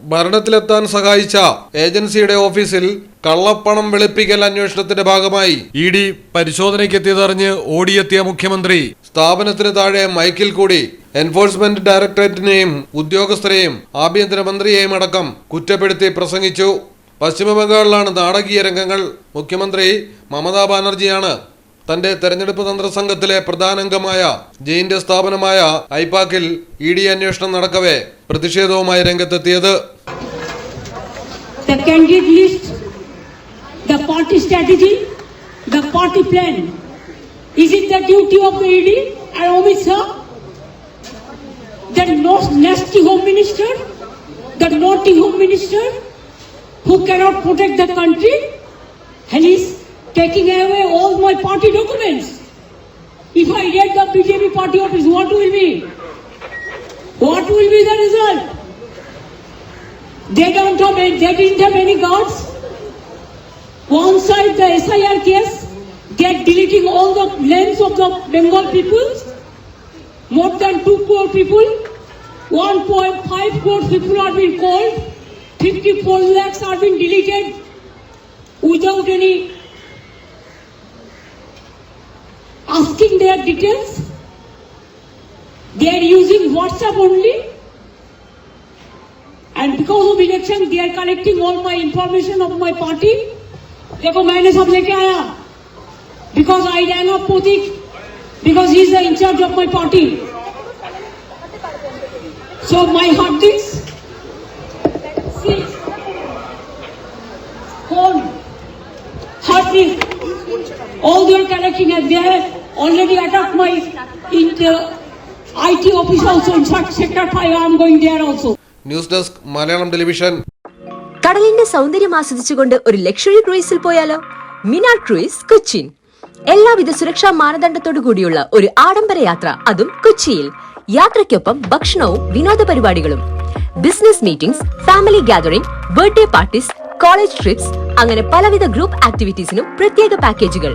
ഭരണത്തിലെത്താൻ സഹായിച്ച ഏജൻസിയുടെ ഓഫീസിൽ കള്ളപ്പണം വെളുപ്പിക്കൽ അന്വേഷണത്തിന്റെ ഭാഗമായി ഇ ഡി പരിശോധനയ്ക്കെത്തിയതറിഞ്ഞ് ഓടിയെത്തിയ മുഖ്യമന്ത്രി. സ്ഥാപനത്തിന് താഴെ മൈക്കിൽ കൂടി എൻഫോഴ്സ്മെന്റ് ഡയറക്ടറേറ്റിനെയും ഉദ്യോഗസ്ഥരെയും ആഭ്യന്തരമന്ത്രിയെയും അടക്കം കുറ്റപ്പെടുത്തി പ്രസംഗിച്ചു. പശ്ചിമബംഗാളിലാണ് നാടകീയ രംഗങ്ങൾ. മുഖ്യമന്ത്രി മമതാ ബാനർജിയാണ് തന്റെ തെരഞ്ഞെടുപ്പ് തന്ത്ര സംഘത്തിലെ പ്രധാന അംഗമായ ജെയിന്റെ സ്ഥാപനമായ ഐപാക്കിൽ ഇ ഡി അന്വേഷണം നടക്കവേ പ്രതിഷേധവുമായി രംഗത്തെത്തിയത്. Who cannot protect the country, Helis, taking away all my party documents. If I get the BJP party office, what will be? What will be the result? They don't have, any- they didn't have any guards. One side the SIR case, they're deleting all the names of the Bengal people. More than 2 crore people. 1.5 crore people are being called. 54 lakhs are being deleted without any asking their details. They are using WhatsApp only. And because of election, they are collecting all my information of my party. देखो मैंने सब लेके आया because I rang up Potik because he is the in charge of my party. So my hard disk, see, phone, hard disk, all they are collecting and they have already attacked my in the IT office also. In fact, sector 5, I am going there also. News desk Malayalam television കടലിന്റെ സൗന്ദര്യം ആസ്വദിച്ചുകൊണ്ട് ഒരു luxury ക്രൂയിസിൽ പോയാലോ? Minar cruise Cochin. എല്ലാവിധ സുരക്ഷാ മാനദണ്ഡത്തോടു കൂടിയുള്ള ഒരു ആഡംബര യാത്ര അതും കൊച്ചിയിൽ. യാത്രയ്ക്കൊപ്പം ഭക്ഷണവും വിനോദ പരിപാടികളും. Business meetings family gathering birthday parties college trips അങ്ങനെ പലവിധ ഗ്രൂപ്പ് ആക്ടിവിറ്റീസിനും പ്രത്യേക പാക്കേജുകൾ